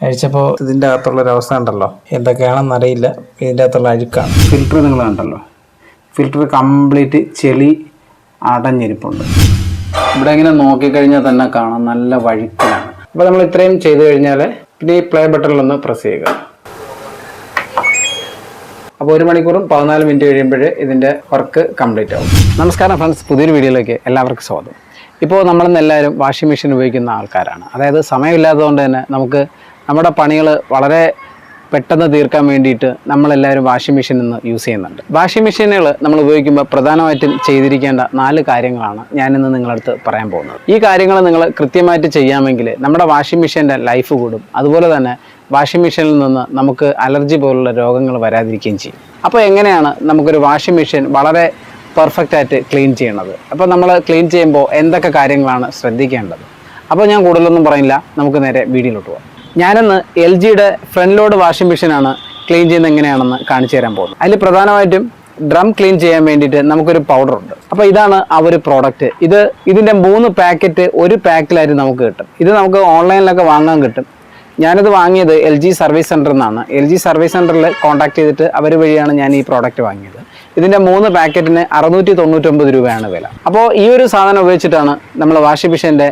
കഴിച്ചപ്പോൾ ഇതിന്റെ അകത്തുള്ള ഒരു അവസ്ഥ ഉണ്ടല്ലോ. എന്തൊക്കെയാണെന്ന് അറിയില്ല. ഇതിന്റെ അകത്തുള്ള അഴുക്കാണ് ഫിൽറ്റർ നിങ്ങൾ കണ്ടല്ലോ. ഫിൽറ്റർ കംപ്ലീറ്റ് ചെളി അടഞ്ഞിരിപ്പുണ്ട്. ഇവിടെ ഇങ്ങനെ നോക്കിക്കഴിഞ്ഞാൽ തന്നെ കാണാം നല്ല വഴുക്കലാണ്. അപ്പോൾ നമ്മൾ ഇത്രയും ചെയ്തു കഴിഞ്ഞാൽ പിന്നെ ഈ പ്ലേ ബട്ടണിലൊന്ന് പ്രസ് ചെയ്യുക. അപ്പോൾ ഒരു മണിക്കൂറും പതിനാല് മിനിറ്റ് കഴിയുമ്പോൾ ഇതിന്റെ വർക്ക് കംപ്ലീറ്റ് ആവും. നമസ്കാരം ഫ്രണ്ട്സ് പുതിയൊരു വീഡിയോയിലേക്ക് എല്ലാവർക്കും സ്വാഗതം. ഇപ്പോൾ നമ്മളിന്ന് എല്ലാവരും വാഷിംഗ് മെഷീൻ ഉപയോഗിക്കുന്ന ആൾക്കാരാണ്. അതായത് സമയമില്ലാത്തതുകൊണ്ട് തന്നെ നമുക്ക് നമ്മുടെ പണികൾ വളരെ പെട്ടെന്ന് തീർക്കാൻ വേണ്ടിയിട്ട് നമ്മളെല്ലാവരും വാഷിംഗ് മെഷീൻ ഇന്ന് യൂസ് ചെയ്യുന്നുണ്ട്. വാഷിംഗ് മെഷീനുകൾ നമ്മൾ ഉപയോഗിക്കുമ്പോൾ പ്രധാനമായിട്ടും ചെയ്തിരിക്കേണ്ട നാല് കാര്യങ്ങളാണ് ഞാനിന്ന് നിങ്ങളടുത്ത് പറയാൻ പോകുന്നത്. ഈ കാര്യങ്ങൾ നിങ്ങൾ കൃത്യമായിട്ട് ചെയ്യാമെങ്കിൽ നമ്മുടെ വാഷിംഗ് മെഷീന്റെ ലൈഫ് കൂടും. അതുപോലെ തന്നെ വാഷിംഗ് മെഷീനിൽ നിന്ന് നമുക്ക് അലർജി പോലുള്ള രോഗങ്ങൾ വരാതിരിക്കുകയും ചെയ്യും. അപ്പോൾ എങ്ങനെയാണ് നമുക്കൊരു വാഷിംഗ് മെഷീൻ വളരെ പെർഫെക്റ്റ് ആയിട്ട് ക്ലീൻ ചെയ്യണത്? അപ്പോൾ നമ്മൾ ക്ലീൻ ചെയ്യുമ്പോൾ എന്തൊക്കെ കാര്യങ്ങളാണ് ശ്രദ്ധിക്കേണ്ടത്? അപ്പോൾ ഞാൻ കൂടുതലൊന്നും പറയില്ല നമുക്ക് നേരെ വീഡിയോയിലോട്ട് പോകാം ഞാനിന്ന് എൽ ജിയുടെ ഫ്രണ്ട് ലോഡ് വാഷിംഗ് മെഷീനാണ് ക്ലീൻ ചെയ്യുന്നത് എങ്ങനെയാണെന്ന് കാണിച്ചു തരാൻ പോകുന്നത്. അതിൽ പ്രധാനമായിട്ടും ഡ്രം ക്ലീൻ ചെയ്യാൻ വേണ്ടിയിട്ട് നമുക്കൊരു പൗഡർ ഉണ്ട്. അപ്പോൾ ഇതാണ് ആ ഒരു പ്രോഡക്റ്റ് ഇത് ഇതിന്റെ മൂന്ന് പാക്കറ്റ് ഒരു പാക്കിലായിട്ട് നമുക്ക് കിട്ടും. ഇത് നമുക്ക് ഓൺലൈനിലൊക്കെ വാങ്ങാൻ കിട്ടും. ഞാനിത് വാങ്ങിയത് എൽ ജി സർവീസ് സെന്ററിൽ നിന്നാണ് എൽ ജി സർവീസ് സെന്ററിൽ കോൺടാക്ട് ചെയ്തിട്ട് അവർ വഴിയാണ് ഞാൻ ഈ പ്രോഡക്റ്റ് വാങ്ങിയത്. ഇതിന്റെ മൂന്ന് പാക്കറ്റിന് അറുന്നൂറ്റി തൊണ്ണൂറ്റൊമ്പത് രൂപയാണ് വില. അപ്പോൾ ഈ ഒരു സാധനം ഉപയോഗിച്ചിട്ടാണ് നമ്മൾ വാഷിംഗ് മെഷീന്റെ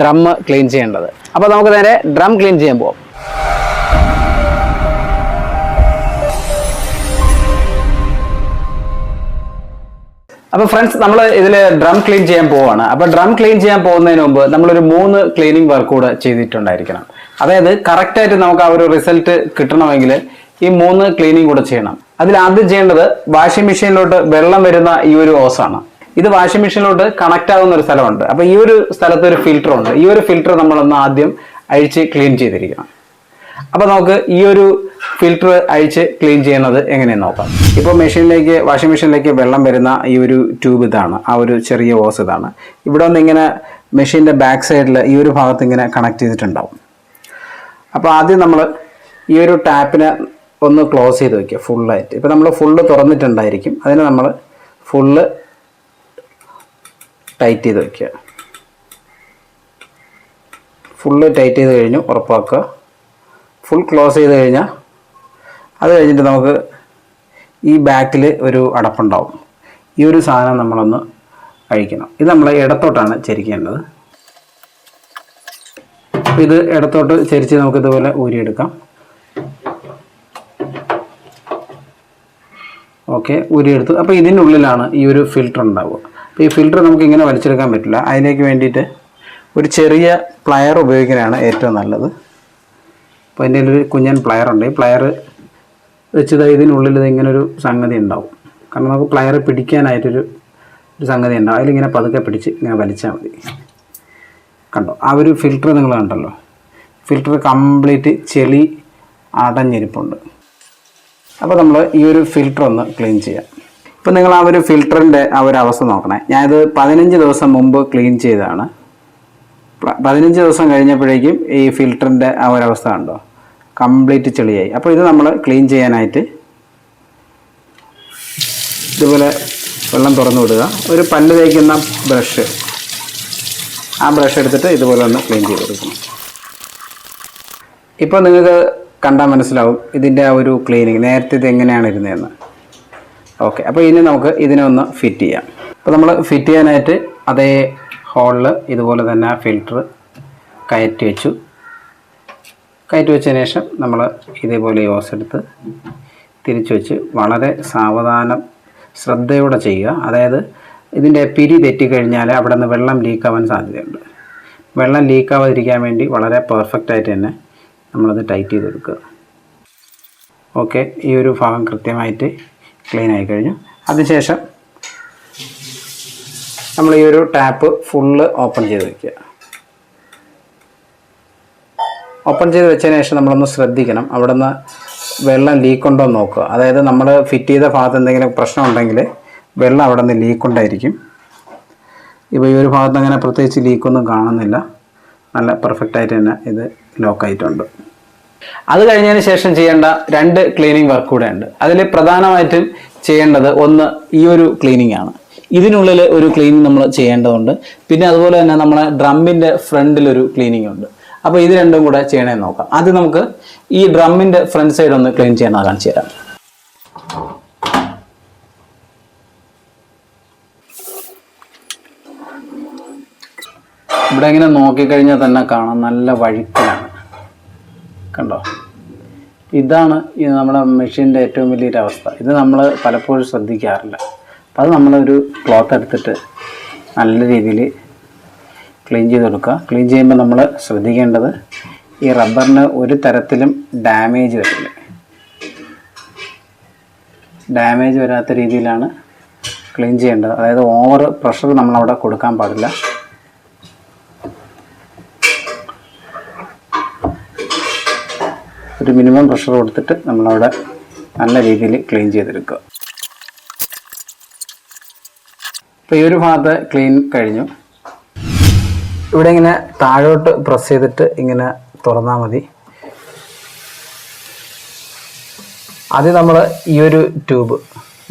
ഡ്രം ക്ലീൻ ചെയ്യേണ്ടത്. അപ്പോൾ നമുക്ക് നേരെ ഡ്രം ക്ലീൻ ചെയ്യാൻ പോകാം അപ്പോൾ ഫ്രണ്ട്സ് നമ്മൾ ഇതിൽ ഡ്രം ക്ലീൻ ചെയ്യാൻ പോവാണ്. അപ്പോൾ ഡ്രം ക്ലീൻ ചെയ്യാൻ പോകുന്നതിന് മുമ്പ് നമ്മളൊരു മൂന്ന് ക്ലീനിങ് വർക്ക് കൂടെ ചെയ്തിട്ടുണ്ടായിരിക്കണം. അതായത് കറക്റ്റായിട്ട് നമുക്ക് ആ ഒരു റിസൾട്ട് കിട്ടണമെങ്കിൽ ഈ മൂന്ന് ക്ലീനിങ് കൂടെ ചെയ്യണം. അതിൽ ആദ്യം ചെയ്യേണ്ടത് വാഷിംഗ് മെഷീനിലോട്ട് വെള്ളം വരുന്ന ഈ ഒരു ഓസാണ് ഇത് വാഷിംഗ് മെഷീനിലോട്ട് കണക്ട് ആകുന്ന ഒരു സ്ഥലമുണ്ട്. അപ്പോൾ ഈ ഒരു സ്ഥലത്ത് ഒരു ഫിൽറ്റർ ഉണ്ട്. ഈ ഒരു ഫിൽറ്റർ നമ്മളൊന്ന് ആദ്യം അഴിച്ച് ക്ലീൻ ചെയ്തിരിക്കണം. അപ്പൊ നമുക്ക് ഈ ഒരു ഫിൽറ്റർ അഴിച്ച് ക്ലീൻ ചെയ്യുന്നത് എങ്ങനെയെന്ന് നോക്കാം. ഇപ്പോൾ മെഷീനിലേക്ക് വാഷിംഗ് മെഷീനിലേക്ക് വെള്ളം വരുന്ന ഈ ഒരു ട്യൂബ് ഇതാണ്. ആ ഒരു ചെറിയ ഓസ് ഇതാണ്. ഇവിടെ ഒന്ന് ഇങ്ങനെ മെഷീന്റെ ബാക്ക് സൈഡിൽ ഈ ഒരു ഭാഗത്ത് ഇങ്ങനെ കണക്ട് ചെയ്തിട്ടുണ്ടാവും. അപ്പോൾ ആദ്യം നമ്മൾ ഈ ഒരു ടാപ്പിനെ ഒന്ന് ക്ലോസ് ചെയ്ത് വെക്കുക. ഫുള്ളായിട്ട് ഇപ്പോൾ നമ്മൾ ഫുള്ള് തുറന്നിട്ടുണ്ടായിരിക്കും. അതിനെ നമ്മൾ ഫുള്ള് ടൈറ്റ് ചെയ്ത് വയ്ക്കുക ഫുള്ള് ടൈറ്റ് ചെയ്ത് കഴിഞ്ഞു ഉറപ്പാക്കുക. ഫുൾ ക്ലോസ് ചെയ്ത് കഴിഞ്ഞാൽ അത് കഴിഞ്ഞിട്ട് നമുക്ക് ഈ ബാക്കിൽ ഒരു അടപ്പുണ്ടാവും. ഈ ഒരു സാധനം നമ്മളൊന്ന് അഴിക്കണം. ഇത് നമ്മൾ ഇടത്തോട്ടാണ് ചരിക്കേണ്ടത്. അപ്പോൾ ഇത് ഇടത്തോട്ട് ചരിച്ച് നമുക്ക് ഇതുപോലെ ഊരിയെടുക്കാം. ഓക്കെ ഊരിയെടുത്ത്. അപ്പോൾ ഇതിനുള്ളിലാണ് ഈ ഒരു ഫിൽറ്റർ ഉണ്ടാവുക. ഈ ഫിൽറ്റർ നമുക്ക് ഇങ്ങനെ വലിച്ചെടുക്കാൻ പറ്റില്ല. അതിലേക്ക് വേണ്ടിയിട്ട് ഒരു ചെറിയ പ്ലയർ ഉപയോഗിക്കുന്നതാണ് ഏറ്റവും നല്ലത്. അപ്പോൾ എന്റെ ഒരു കുഞ്ഞൻ പ്ലയർ ഉണ്ട്. ഈ പ്ലയർ വെച്ചത് ഇതിനുള്ളിൽ ഇതിങ്ങനൊരു സംഗതി ഉണ്ടാവും. കാരണം നമുക്ക് പ്ലയർ പിടിക്കാനായിട്ടൊരു ഒരു സംഗതി ഉണ്ടാവും. അതിലിങ്ങനെ പതുക്കെ പിടിച്ച് ഇങ്ങനെ വലിച്ചാൽ മതി. കണ്ടോ? ആ ഒരു ഫിൽറ്റർ നിങ്ങൾ കണ്ടല്ലോ? ഫിൽറ്റർ കംപ്ലീറ്റ് ചെളി അടഞ്ഞിരിപ്പുണ്ട്. അപ്പോൾ നമ്മൾ ഈ ഒരു ഫിൽറ്റർ ഒന്ന് ക്ലീൻ ചെയ്യാം. ഇപ്പോൾ നിങ്ങൾ ആ ഒരു ഫിൽറ്ററിന്റെ ആ ഒരു അവസ്ഥ നോക്കണേ. ഞാനിത് പതിനഞ്ച് ദിവസം മുമ്പ് ക്ലീൻ ചെയ്തതാണ്. പതിനഞ്ച് ദിവസം കഴിഞ്ഞപ്പോഴേക്കും ഈ ഫിൽറ്ററിന്റെ ആ ഒരു അവസ്ഥ ഉണ്ടോ കംപ്ലീറ്റ് ചെളിയായി. അപ്പോൾ ഇത് നമ്മൾ ക്ലീൻ ചെയ്യാനായിട്ട് ഇതുപോലെ വെള്ളം തുറന്നു വിടുക. ഒരു പല്ല് തേക്കുന്ന ബ്രഷ്. ആ ബ്രഷ് എടുത്തിട്ട് ഇതുപോലെ ഒന്ന് ക്ലീൻ ചെയ്ത് കൊടുക്കണം. ഇപ്പോൾ നിങ്ങൾക്ക് കണ്ടാൽ മനസ്സിലാവും ഇതിന്റെ ആ ഒരു ക്ലീനിങ്. നേരത്തെ ഇത് എങ്ങനെയാണ് ഇരുന്നതെന്ന്. ഓക്കെ അപ്പോൾ ഇനി നമുക്ക് ഇതിനെ ഒന്ന് ഫിറ്റ് ചെയ്യാം. അപ്പോൾ നമ്മൾ ഫിറ്റ് ചെയ്യാനായിട്ട് അതേ ഹോളിൽ ഇതുപോലെ തന്നെ ആ ഫിൽറ്റർ കയറ്റി വെച്ചു. കയറ്റി വെച്ചതിന് ശേഷം നമ്മൾ ഇതേപോലെ യോസ് എടുത്ത് തിരിച്ചു വെച്ച് വളരെ സാവധാനം ശ്രദ്ധയോടെ ചെയ്യുക. അതായത് ഇതിന്റെ പിരി തെറ്റിക്കഴിഞ്ഞാൽ അവിടെ നിന്ന് വെള്ളം ലീക്കാവാൻ സാധ്യതയുണ്ട്. വെള്ളം ലീക്കാവാതിരിക്കാൻ വേണ്ടി വളരെ പെർഫെക്റ്റ് ആയിട്ട് തന്നെ നമ്മളത് ടൈറ്റ് ചെയ്ത് കൊടുക്കുക ഓക്കെ ഈ ഒരു ഭാഗം കൃത്യമായിട്ട് ക്ലീൻ ആയി കഴിഞ്ഞു. അതിനുശേഷം നമ്മൾ ഈ ഒരു ടാപ്പ് ഫുള്ള് ഓപ്പൺ ചെയ്ത് വയ്ക്കുക ഓപ്പൺ ചെയ്ത് വെച്ചതിന് ശേഷം നമ്മളൊന്ന് ശ്രദ്ധിക്കണം. അവിടെ നിന്ന് വെള്ളം ലീക്ക് ഉണ്ടോ എന്ന് നോക്കുക. അതായത് നമ്മൾ ഫിറ്റ് ചെയ്ത ഭാഗത്ത് എന്തെങ്കിലും പ്രശ്നം ഉണ്ടെങ്കിൽ വെള്ളം അവിടെ നിന്ന് ലീക്ക് ഉണ്ടായിരിക്കും. ഇപ്പോൾ ഈ ഒരു ഭാഗത്ത് അങ്ങനെ പ്രത്യേകിച്ച് ലീക്കൊന്നും കാണുന്നില്ല. നല്ല പെർഫെക്റ്റായിട്ട് തന്നെ ഇത് ലോക്കായിട്ടുണ്ട് അത് കഴിഞ്ഞതിന് ശേഷം ചെയ്യേണ്ട രണ്ട് ക്ലീനിങ് വർക്ക് കൂടെ ഉണ്ട് അതിൽ പ്രധാനമായിട്ടും ചെയ്യേണ്ടത് ഒന്ന് ഈ ഒരു ക്ലീനിങ് ആണ്. ഇതിനുള്ളിൽ ഒരു ക്ലീനിങ് നമ്മൾ ചെയ്യേണ്ടതുണ്ട്. പിന്നെ അതുപോലെ തന്നെ നമ്മളെ ഡ്രമ്മിന്റെ ഫ്രണ്ടിലൊരു ക്ലീനിങ് ഉണ്ട്. അപ്പോൾ ഇത് രണ്ടും കൂടെ ചെയ്യണമെന്ന് നോക്കാം. ആദ്യം നമുക്ക് ഈ ഡ്രമ്മിന്റെ ഫ്രണ്ട് സൈഡ് ഒന്ന് ക്ലീൻ ചെയ്യാൻ കാണിച്ചു തരാം. ഇവിടെ ഇങ്ങനെ നോക്കിക്കഴിഞ്ഞാൽ തന്നെ കാണാം. നല്ല വഴുക്കലാണ്. കണ്ടോ? ഇതാണ് ഈ നമ്മുടെ മെഷീന്റെ ഏറ്റവും വലിയൊരു അവസ്ഥ ഇത് നമ്മൾ പലപ്പോഴും ശ്രദ്ധിക്കാറില്ല. അപ്പോൾ അത് നമ്മളൊരു ക്ലോത്ത് എടുത്തിട്ട് നല്ല രീതിയിൽ ക്ലീൻ ചെയ്ത് കൊടുക്കുക. ക്ലീൻ ചെയ്യുമ്പോൾ നമ്മൾ ശ്രദ്ധിക്കേണ്ടത് ഈ റബ്ബറിന് ഒരു തരത്തിലും ഡാമേജ് വരില്ല. ഡാമേജ് വരാത്ത രീതിയിലാണ് ക്ലീൻ ചെയ്യേണ്ടത്. അതായത് ഓവർ പ്രഷർ നമ്മളവിടെ കൊടുക്കാൻ പാടില്ല. ഒരു മിനിമം പ്രഷർ കൊടുത്തിട്ട് നമ്മളവിടെ നല്ല രീതിയിൽ ക്ലീൻ ചെയ്തെടുക്കുക. അപ്പോൾ ഈ ഒരു ഭാഗത്ത് ക്ലീൻ കഴിഞ്ഞു. ഇവിടെ ഇങ്ങനെ താഴോട്ട് പ്രസ് ചെയ്തിട്ട് ഇങ്ങനെ തുറന്നാൽ മതി. ആദ്യം നമ്മൾ ഈ ഒരു ട്യൂബ്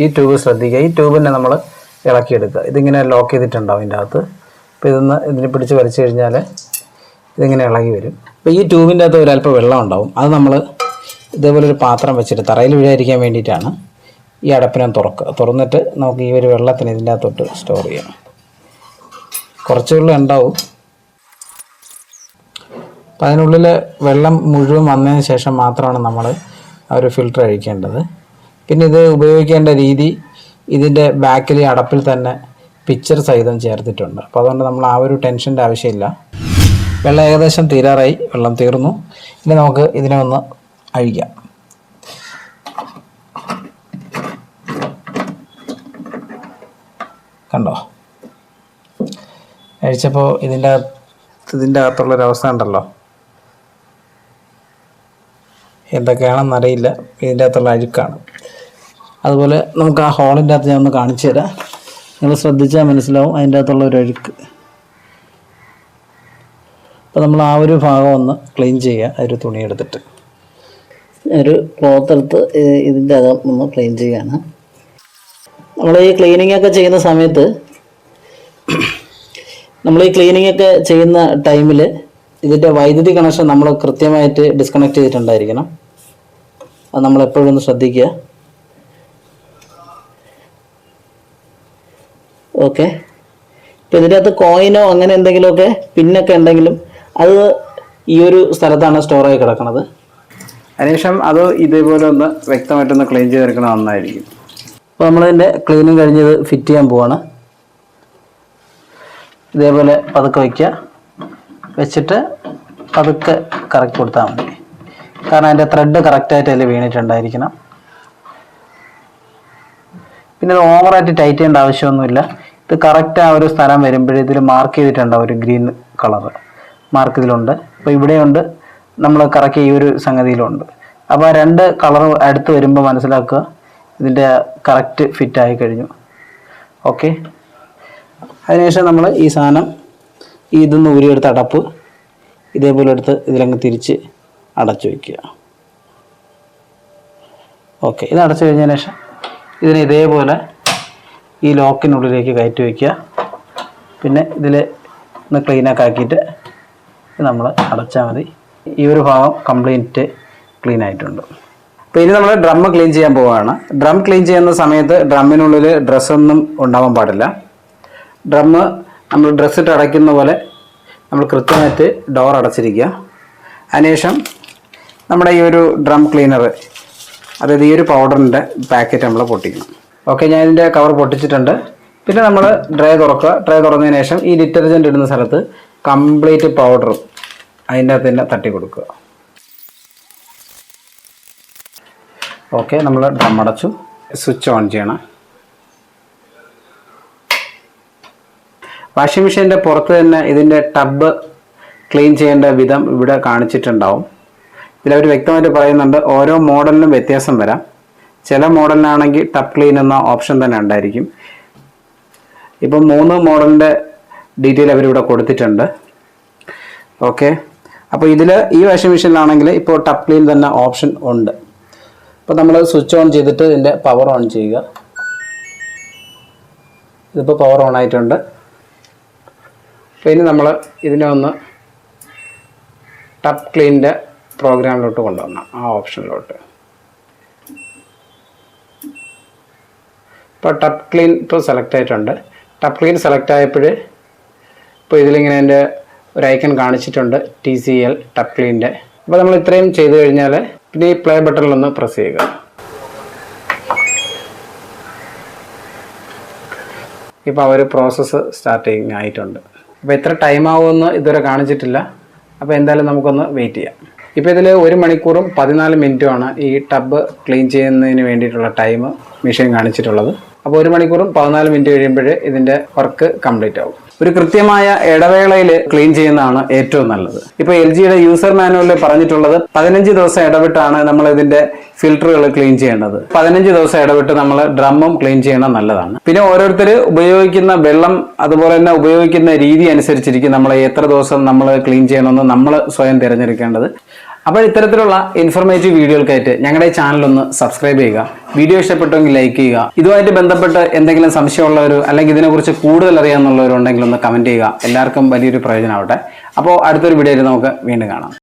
ഈ ട്യൂബ് ശ്രദ്ധിക്കുക. ഈ ട്യൂബിനെ നമ്മൾ ഇളക്കിയെടുക്കുക. ഇതിങ്ങനെ ലോക്ക് ചെയ്തിട്ടുണ്ടാവും ഇതിന്റെ അകത്ത്. അപ്പോൾ ഇതൊന്ന് ഇതിനെ പിടിച്ച് വലിച്ചു കഴിഞ്ഞാൽ ഇതിങ്ങനെ ഇളകി വരും. അപ്പോൾ ഈ ട്യൂബിന്റെ അകത്ത് ഒരല്പം വെള്ളം ഉണ്ടാവും. അത് നമ്മൾ ഇതേപോലെ ഒരു പാത്രം വെച്ചിട്ട് തറയിൽ വീഴാതിരിക്കാൻ വേണ്ടിയിട്ടാണ് ഈ അടപ്പിനെ തുറക്കുക തുറന്നിട്ട് നമുക്ക് ഈ ഒരു വെള്ളത്തിന് ഇതിന്റെ അകത്തോട്ട് സ്റ്റോർ ചെയ്യാം. കുറച്ച് വെള്ളം ഉണ്ടാവും. അപ്പം അതിനുള്ളിൽ വെള്ളം മുഴുവൻ വന്നതിന് ശേഷം മാത്രമാണ് നമ്മൾ ആ ഒരു ഫിൽറ്റർ അഴിക്കേണ്ടത്. പിന്നെ ഇത് ഉപയോഗിക്കേണ്ട രീതി ഇതിന്റെ ബാക്കിൽ അടപ്പിൽ തന്നെ പിക്ചർ സഹിതം ചേർത്തിട്ടുണ്ട്. അപ്പോൾ അതുകൊണ്ട് നമ്മൾ ആ ഒരു ടെൻഷന്റെ ആവശ്യമില്ല. വെള്ളം ഏകദേശം തീരാറായി. വെള്ളം തീർന്നു. ഇനി നമുക്ക് ഇതിനെ ഒന്ന് അഴിക്കാം. കണ്ടോ? അഴിച്ചപ്പോൾ ഇതിന്റെ ഇതിന്റെ അകത്തുള്ളൊരവസ്ഥ ഉണ്ടല്ലോ. എന്തൊക്കെയാണെന്ന് അറിയില്ല. ഇതിന്റെ അകത്തുള്ള അഴുക്കാണ്. അതുപോലെ നമുക്ക് ആ ഹോളിന്റെ അകത്ത് ഞാൻ ഒന്ന് കാണിച്ചു തരാം നിങ്ങൾ ശ്രദ്ധിച്ചാൽ മനസ്സിലാവും അതിന്റെ അകത്തുള്ള ഒരു അഴുക്ക്. അപ്പോൾ നമ്മൾ ആ ഒരു ഭാഗം ഒന്ന് ക്ലീൻ ചെയ്യുക ഒരു തുണി എടുത്തിട്ട്. ഒരു ക്ലോത്ത് എടുത്ത് ഇതിന്റെ അകം ഒന്ന് ക്ലീൻ ചെയ്യുകയാണ്. നമ്മൾ ഈ ക്ലീനിങ് ഒക്കെ ചെയ്യുന്ന സമയത്ത് നമ്മൾ ഈ ക്ലീനിങ് ഒക്കെ ചെയ്യുന്ന ടൈമിൽ ഇതിന്റെ വൈദ്യുതി കണക്ഷൻ നമ്മൾ കൃത്യമായിട്ട് ഡിസ്കണക്ട് ചെയ്തിട്ടുണ്ടായിരിക്കണം. അത് നമ്മൾ എപ്പോഴും ഒന്ന് ശ്രദ്ധിക്കുക. ഓക്കെ ഇപ്പം ഇതിന്റെ അകത്ത് കോയിനോ അങ്ങനെ എന്തെങ്കിലുമൊക്കെ പിന്നൊക്കെ ഉണ്ടെങ്കിലും അത് ഈ ഒരു സ്ഥലത്താണ് സ്റ്റോറായി കിടക്കുന്നത് അതിനുശേഷം അത് ഇതേപോലെ ഒന്ന് വ്യക്തമായിട്ടൊന്ന് ക്ലീൻ ചെയ്തെടുക്കണം നന്നായിരിക്കും. അപ്പോൾ നമ്മളതിന്റെ ക്ലീനിങ് കഴിഞ്ഞത് ഫിറ്റ് ചെയ്യാൻ പോവാണ്. ഇതേപോലെ പതുക്കെ വയ്ക്കുക വെച്ചിട്ട് പതുക്കെ കറക്റ്റ് കൊടുത്താൽ മതി. കാരണം അതിന്റെ ത്രെഡ് കറക്റ്റായിട്ട് അതിൽ വീണിട്ടുണ്ടായിരിക്കണം. പിന്നെ ഇത് ഓവറായിട്ട് ടൈറ്റ് ചെയ്യേണ്ട ആവശ്യമൊന്നുമില്ല. ഇത് കറക്റ്റ് ആ ഒരു സ്ഥലം വരുമ്പോഴേ ഇതിൽ മാർക്ക് ചെയ്തിട്ടുണ്ടാവും ഒരു ഗ്രീൻ കളറ് മാർക്ക് ഇതിലുണ്ട് അപ്പോൾ ഇവിടെയുണ്ട്. നമ്മൾ കറക്റ്റ് ഈ ഒരു സംഗതിയിലുണ്ട്. അപ്പോൾ ആ രണ്ട് കളർ അടുത്ത് വരുമ്പോൾ മനസ്സിലാക്കുക ഇതിന്റെ കറക്റ്റ് ഫിറ്റ് ആയി കഴിഞ്ഞു. ഓക്കെ. അതിനുശേഷം നമ്മൾ ഈ സാധനം ഇതൊന്ന് ഊരിയെടുത്ത് അടപ്പ് ഇതേപോലെ എടുത്ത് ഇതിലങ്ങ് തിരിച്ച് അടച്ചു വയ്ക്കുക ഓക്കെ. ഇത് അടച്ചു കഴിഞ്ഞതിന് ശേഷം ഇതിനെ ഇതേപോലെ ഈ ലോക്കിനുള്ളിലേക്ക് കയറ്റി വയ്ക്കുക പിന്നെ ഇതിൽ ഒന്ന് ക്ലീനൊക്കെ ആക്കിയിട്ട് നമ്മൾ അടച്ചാൽ മതി. ഈ ഒരു ഭാഗം കംപ്ലീറ്റ് ക്ലീൻ ആയിട്ടുണ്ട്. അപ്പോൾ ഇനി നമ്മൾ ഡ്രം ക്ലീൻ ചെയ്യാൻ പോവുകയാണ് ഡ്രം ക്ലീൻ ചെയ്യുന്ന സമയത്ത് ഡ്രമ്മിനുള്ളിൽ ഡ്രസ്സൊന്നും ഉണ്ടാവാൻ പാടില്ല. ഡ്രം നമ്മൾ ഡ്രസ്സ് ഇട്ട് അടയ്ക്കുന്ന പോലെ നമ്മൾ കൃത്യമായിട്ട് ഡോർ അടച്ചിരിക്കുക. അതിനുശേഷം നമ്മുടെ ഈ ഒരു ഡ്രം ക്ലീനർ അതായത് ഈ ഒരു പൗഡറിന്റെ പാക്കറ്റ് നമ്മൾ പൊട്ടിക്കണം. ഓക്കെ ഞാൻ ഇതിന്റെ കവർ പൊട്ടിച്ചിട്ടുണ്ട്. പിന്നെ നമ്മൾ ട്രേ തുറക്കുക. ട്രേ തുറന്നതിന് ശേഷം ഈ ഡിറ്റർജന്റ് ഇടുന്ന സ്ഥലത്ത് കംപ്ലീറ്റ് പൗഡറും അതിന്റെ അകത്ത് തന്നെ തട്ടി കൊടുക്കുക. ഓക്കെ നമ്മൾ ഡ്രം അടച്ചു. സ്വിച്ച് ഓൺ ചെയ്യണം. വാഷിംഗ് മെഷീന്റെ പുറത്ത് തന്നെ ഇതിന്റെ ടബ് ക്ലീൻ ചെയ്യേണ്ട വിധം ഇവിടെ കാണിച്ചിട്ടുണ്ടാവും. ഇതിലവർ വ്യക്തമായിട്ട് പറയുന്നുണ്ട് ഓരോ മോഡലിനും വ്യത്യാസം വരാം. ചില മോഡലിനാണെങ്കിൽ ടബ് ക്ലീൻ എന്ന ഓപ്ഷൻ തന്നെ ഉണ്ടായിരിക്കും. ഇപ്പം മൂന്ന് മോഡലിന്റെ ഡീറ്റെയിൽ അവരിവിടെ കൊടുത്തിട്ടുണ്ട്. ഓക്കെ. അപ്പോൾ ഇതിൽ ഈ വാഷിംഗ് മെഷീനിലാണെങ്കിൽ ഇപ്പോൾ ടബ് ക്ലീൻ തന്നെ ഓപ്ഷൻ ഉണ്ട്. അപ്പോൾ നമ്മൾ സ്വിച്ച് ഓൺ ചെയ്തിട്ട് ഇതിന്റെ പവർ ഓൺ ചെയ്യുക. ഇതിപ്പോൾ പവർ ഓൺ ആയിട്ടുണ്ട്. അപ്പോൾ ഇനി നമ്മൾ ഇതിനെ ഒന്ന് ടപ്പ് ക്ലീനിന്റെ പ്രോഗ്രാമിലോട്ട് കൊണ്ടുവരണം. ആ ഓപ്ഷനിലോട്ട്. ഇപ്പോൾ ടപ്പ് ക്ലീൻ ഇപ്പോൾ സെലക്ട് ആയിട്ടുണ്ട്. ടപ്പ് ക്ലീൻ സെലക്ട് ആയപ്പോൾ ഇപ്പോൾ ഇതിലിങ്ങനെ എന്റെ ഒരു ഐക്കൺ കാണിച്ചിട്ടുണ്ട് ടി സി എൽ ടപ്പ് അപ്പോൾ നമ്മൾ ഇത്രയും ചെയ്തു കഴിഞ്ഞാൽ പിന്നെ ഈ പ്ലേ ബട്ടണിലൊന്ന് പ്രസ് ചെയ്യുക. ഇപ്പോൾ അവർ പ്രോസസ്സ് സ്റ്റാർട്ടിങ് ആയിട്ടുണ്ട്. അപ്പോൾ എത്ര ടൈം ആവുമെന്ന് ഇതുവരെ കാണിച്ചിട്ടില്ല. അപ്പോൾ എന്തായാലും നമുക്കൊന്ന് വെയിറ്റ് ചെയ്യാം. ഇപ്പോൾ ഇതിൽ ഒരു മണിക്കൂറും പതിനാല് മിനിറ്റുമാണ് ഈ ടബ് ക്ലീൻ ചെയ്യുന്നതിന് വേണ്ടിയിട്ടുള്ള ടൈം മെഷീൻ കാണിച്ചിട്ടുള്ളത്. അപ്പോൾ ഒരു മണിക്കൂറും പതിനാല് മിനിറ്റ് കഴിയുമ്പോൾ ഇതിന്റെ വർക്ക് കംപ്ലീറ്റ് ആവും. ഒരു കൃത്യമായ ഇടവേളയിൽ ക്ലീൻ ചെയ്യുന്നതാണ് ഏറ്റവും നല്ലത്. ഇപ്പോൾ എൽ ജിയുടെ യൂസർ മാനുവലിൽ പറഞ്ഞിട്ടുള്ളത് പതിനഞ്ച് ദിവസം ഇടവിട്ടാണ് നമ്മൾ ഇതിന്റെ ഫിൽട്ടറുകൾ ക്ലീൻ ചെയ്യേണ്ടത്. പതിനഞ്ച് ദിവസം ഇടവിട്ട് നമ്മൾ ഡ്രമ്മും ക്ലീൻ ചെയ്യണം നല്ലതാണ്. പിന്നെ ഓരോരുത്തർ ഉപയോഗിക്കുന്ന വെള്ളം അതുപോലെ തന്നെ ഉപയോഗിക്കുന്ന രീതി അനുസരിച്ചിരിക്കും നമ്മൾ എത്ര ദിവസം നമ്മൾ ക്ലീൻ ചെയ്യണമെന്ന് നമ്മൾ സ്വയം തിരഞ്ഞെടുക്കേണ്ടത്. അപ്പോൾ ഇത്തരത്തിലുള്ള ഇൻഫർമേറ്റീവ് വീഡിയോകൾക്കായിട്ട് ഞങ്ങളുടെ ചാനൽ ഒന്ന് സബ്സ്ക്രൈബ് ചെയ്യുക. വീഡിയോ ഇഷ്ടപ്പെട്ടെങ്കിൽ ലൈക്ക് ചെയ്യുക. ഇതുമായിട്ട് ബന്ധപ്പെട്ട് എന്തെങ്കിലും സംശയമുള്ളവരോ അല്ലെങ്കിൽ ഇതിനെക്കുറിച്ച് കൂടുതൽ അറിയാമെന്നുള്ളവരുണ്ടെങ്കിൽ ഒന്ന് കമന്റ് ചെയ്യുക. എല്ലാവർക്കും വലിയൊരു പ്രയോജനമാവട്ടെ. അപ്പോൾ അടുത്തൊരു വീഡിയോയിൽ നമുക്ക് വീണ്ടും കാണാം.